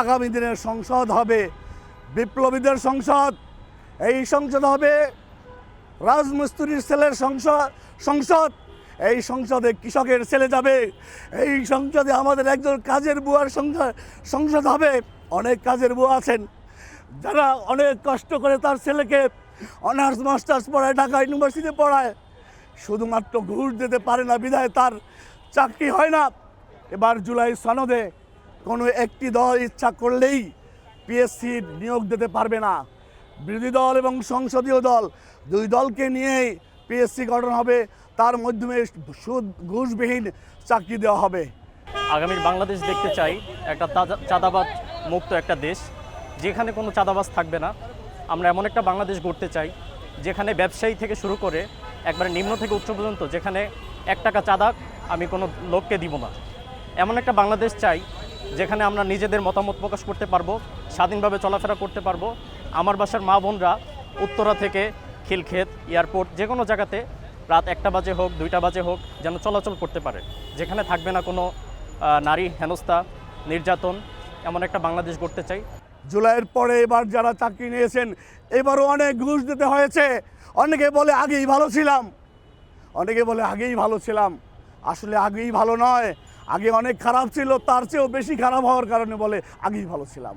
আগামী দিনের সংসদ হবে, বিপ্লবীদের সংসদ। এই সংসদ হবে রাজমিস্ত্রির ছেলের সংসদ সংসদ। এই সংসদে কৃষকের ছেলে যাবে। এই সংসদে আমাদের একজন কাজের বুয়ার সংসদ সংসদ হবে। অনেক কাজের বুয়া আছেন। যারা অনেক কষ্ট করে তার ছেলেকে অনার্স, মাস্টার্স পড়ায়, ঢাকা ইউনিভার্সিটি পড়ায়, শুধুমাত্র ঘুষ দিতে পারে না বিধায় তার চাকরি হয় না। এবার জুলাই সনদে কোনো একটি দল ইচ্ছা করলেই পিএসসি নিয়োগ দিতে পারবে না। বিরোধী দল এবং সংসদীয় দল দুই দলকে নিয়েই পিএসসি গঠন হবে। তার মাধ্যমে সুদ, ঘুষবিহীন চাকরি দেওয়া হবে। আগামীর বাংলাদেশ দেখতে চাই। একটা চাঁদাবাজ মুক্ত একটা দেশ। যেখানে কোনো চাঁদাবাজ থাকবে না। আমরা এমন একটা বাংলাদেশ গড়তে চাই, যেখানে ব্যবসায়ী থেকে শুরু করে একবারে নিম্ন থেকে উচ্চ পর্যন্ত, যেখানে এক টাকা চাঁদা আমি কোনো লোককে দিব না। এমন একটা বাংলাদেশ চাই যেখানে আমরা নিজেদের মতামত প্রকাশ করতে পারব, স্বাধীনভাবে চলাফেরা করতে পারব। আমার বাসার মা বোনরা উত্তরা থেকে খিলক্ষেত এয়ারপোর্ট, যে কোনো জায়গাতে রাত একটা বাজে হোক, দুইটা বাজে হোক, যেন চলাচল করতে পারে। যেখানে থাকবে না কোনো নারী হেনস্থা, নির্যাতন, এমন একটা বাংলাদেশ গড়তে চাই। জুলাইয়ের পরে এবার যারা চাকরি নিয়েছেন, এবারও অনেক ঘুষ দিতে হয়েছে। অনেকে বলে, আগেই ভালো ছিলাম। অনেকে বলে, আগেই ভালো ছিলাম। আসলে আগেই ভালো নয়। আগে অনেক খারাপ ছিল তার চেয়েও বেশি খারাপ হওয়ার কারণে বলে আগেই ভালো ছিলাম।